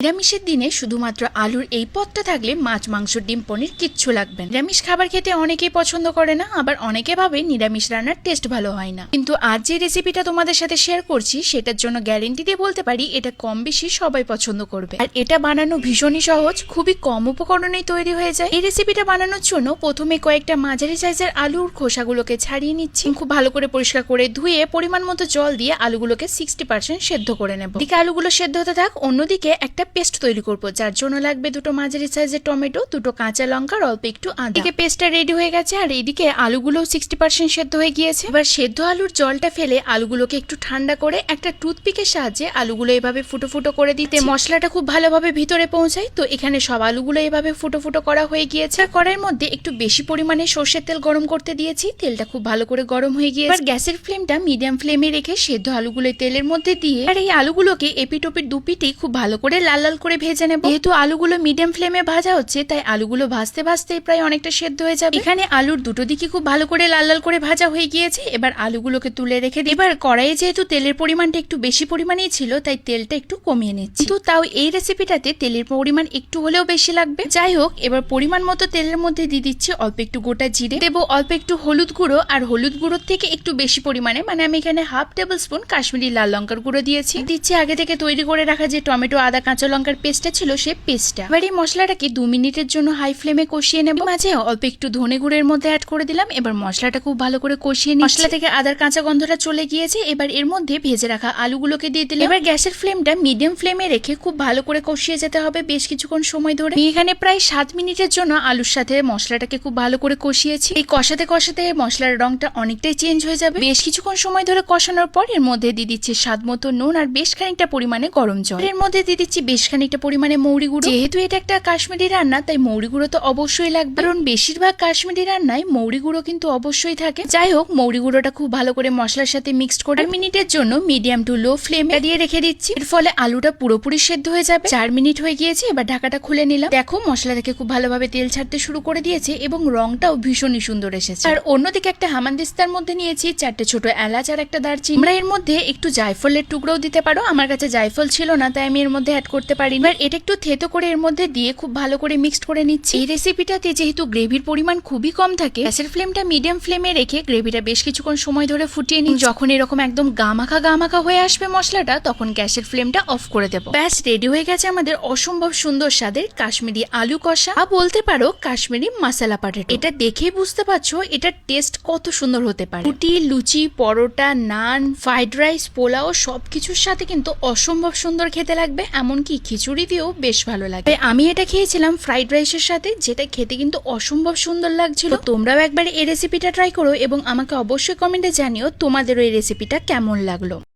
নিরামিষের দিনে শুধুমাত্র আলুর এই পদটা থাকলে মাছ, মাংস, ডিম, পনির কিচ্ছু লাগবে নিরামিষ খাবার খেতে অনেকেই পছন্দ করে না, আবার অনেকে ভাবে নিরামিষ রান্নার টেস্ট ভালো হয় না। কিন্তু আজ যে রেসিপিটা তোমাদের সাথে শেয়ার করছি, সেটার জন্য গ্যারেন্টি দিয়ে বলতে পারি, এটা কম বেশি সবাই পছন্দ করবে। আর এটা বানানো ভীষণই সহজ, খুবই কম উপকরণেই তৈরি হয়ে যায়। এই রেসিপিটা বানানোর জন্য প্রথমে কয়েকটা মাঝারি সাইজের আলুর খোসাগুলোকে ছাড়িয়ে নিচ্ছি। খুব ভালো করে পরিষ্কার করে ধুয়ে পরিমাণ মতো জল দিয়ে আলুগুলোকে সিক্সটি পার্সেন্ট সেদ্ধ করে নেব। দিকে আলুগুলো সেদ্ধ হতে থাক, অন্যদিকে একটা পেস্ট তৈরি করব যার জন্য লাগবে দুটো মাঝারি সাইজের টমেটো দুটো কাঁচা লঙ্কা আর অল্প একটু আদা। এদিকে পেস্টটা রেডি হয়ে গেছে আর এদিকে আলুগুলো সিক্সটি পার্সেন্ট সেদ্ধ হয়ে গিয়েছে। এবার সেদ্ধ আলুর জলটা ফেলে আলুগুলোকে একটু ঠান্ডা করে একটা টুথপিকের সাহায্যে আলুগুলো এভাবে ফুটো ফুটো করে দিতে। মশলাটা খুব ভালোভাবে ভিতরে পৌঁছায় তো এখানে সব আলুগুলো এভাবে ফুটো ফুটো করা হয়ে গিয়েছে। কড়াইয়ের মধ্যে একটু বেশি পরিমাণে সর্ষের তেল গরম করতে দিয়েছি তেলটা খুব ভালো করে গরম হয়ে গিয়েছে। এবার গ্যাসের ফ্লেমটা মিডিয়াম ফ্লেমে রেখে সেদ্ধ আলুগুলো তেলের মধ্যে দিয়ে আর এই আলুগুলোকে এপিটোপির দুপিটি খুব ভালো করে লাল লাল লাল করে ভেজে নেব। যেহেতু আলুগুলো মিডিয়াম ফ্লেমে ভাজা হচ্ছে, তাই আলুগুলো ভাজতে ভাজতে প্রায় অনেকটা সেদ্ধ হয়ে যাবে। এখানে আলুর দুটো দিকে খুব ভালো করে লাল লাল করে ভাজা হয়ে গিয়েছে। এবার আলুগুলোকে তুলে রেখে দিই। এবার কড়াইয়ে যেহেতু তেলের পরিমাণটা একটু বেশি পরিমাণেই ছিল, তাই তেলটা একটু কমিয়ে নিচ্ছি। তো তাও এই রেসিপিটাতে তেলের পরিমাণ একটু হলেও বেশি লাগবে। যাই হোক, এবার পরিমাণ মতো তেলের মধ্যে দিয়ে দিচ্ছি অল্প একটু গোটা জিরে। দেবো অল্প একটু হলুদ গুঁড়ো, আর হলুদ গুঁড়োর থেকে একটু বেশি পরিমাণে মানে আমি এখানে হাফ টেবিল স্পুন কাশ্মীরি লাল লঙ্কার গুঁড়ো দিয়েছি। দিচ্ছি আগে থেকে তৈরি করে রাখা যে টমেটো, আদা, কাঁচা লঙ্কার পেস্টটা ছিল সে পেস্টটা এবার এই মশলাটাকে দু মিনিটের জন্য হাই ফ্লেমে কষিয়ে নেব। মাঝে অল্প একটু ধনে গুঁড়ের মধ্যে অ্যাড করে দিলাম। এবার মশলাটা খুব ভালো করে কষিয়ে নিই মশলা থেকে আদার কাঁচা গন্ধটা চলে গিয়েছে। এবার এর মধ্যে ভেজে রাখা আলুগুলোকে দিয়ে দিলাম। এবার গ্যাসের ফ্লেমটা মিডিয়াম ফ্লেমে রেখে খুব ভালো করে কষিয়ে যেতে হবে বেশ কিছুক্ষণ সময় ধরে। এখানে প্রায় সাত মিনিটের জন্য আলুর সাথে মশলাটাকে খুব ভালো করে কষিয়েছি। এই কষাতে কষাতে মশলার রংটা অনেকটাই চেঞ্জ হয়ে যাবে। বেশ কিছুক্ষণ সময় ধরে কষানোর পর এর মধ্যে দিয়ে দিচ্ছি স্বাদ মতো নুন আর বেশ খানিকটা পরিমাণে গরম জল। এর মধ্যে দিয়ে দিচ্ছি বেশ খানিকটা পরিমাণে মৌরি গুঁড়ো। যেহেতু এটা একটা কাশ্মীরি রান্না, তাই মৌরি গুঁড়ো তো অবশ্যই লাগবে। কারণ বেশিরভাগ কাশ্মীরি রান্নায় মৌরি গুঁড়ো কিন্তু অবশ্যই থাকে। যাই হোক, মৌরি গুঁড়োটা খুব ভালো করে মশলার সাথে মিক্সড করে মিনিটের জন্য মিডিয়াম টু লো ফ্লেমে দিয়ে রেখে দিচ্ছি। এর ফলে আলুটা পুরোপুরি সেদ্ধ হয়ে যাবে। চার মিনিট হয়ে গিয়েছে, এবার ঢাকাটা খুলে নিলাম। দেখো মশলা থেকে খুব ভালোভাবে তেল ছাড়তে শুরু করে দিয়েছে এবং রংটাও ভীষণই সুন্দর এসেছে। আর অন্যদিকে একটা হামানদিস্তার মধ্যে নিয়েছি চারটে ছোট এলাচ আর একটা দারচিনি। আমরা এর মধ্যে একটু জায়ফলের টুকরোও দিতে পারো। আমার কাছে জায়ফল ছিল না, তাই আমি এর মধ্যে অ্যাড করতে পারি এবার এটা একটু থেতো করে এর মধ্যে দিয়ে খুব ভালো করে মিক্সড করে নিচ্ছি। এই রেসিপিটাতে যেহেতু গ্রেভির পরিমাণ খুবই কম থাকে গ্যাসের ফ্লেমটা মিডিয়াম ফ্লেমে রেখে গ্রেভিটা বেশ কিছুক্ষণ সময় ধরে ফুটিয়ে নিই। যখন এরকম একদম গামাখা গামাখা হয়ে আসবে মশলাটা তখন গ্যাসের ফ্লেমটা অফ করে দেবো। ব্যাস রেডি হয়ে গেছে আমাদের অসম্ভব সুন্দর স্বাদের কাশ্মীরি আলু কষা। বা বলতে পারো কাশ্মীরি মশলা পাটেটো এটা দেখেই বুঝতে পারছ এটার টেস্ট কত সুন্দর হতে পারে। রুটি লুচি পরোটা নান ফ্রাইড রাইস পোলাও সবকিছুর সাথে কিন্তু অসম্ভব সুন্দর খেতে লাগবে এমনকি খিচুড়ি দিয়েও বেশ ভালো লাগে। আমি এটা খেয়েছিলাম ফ্রাইড রাইসের সাথে, যেটা খেতে কিন্তু অসম্ভব সুন্দর লাগছিল। তোমরাও একবার এই রেসিপিটা ট্রাই করো এবং আমাকে অবশ্যই কমেন্টে জানিও তোমাদেরও এই রেসিপিটা কেমন লাগল।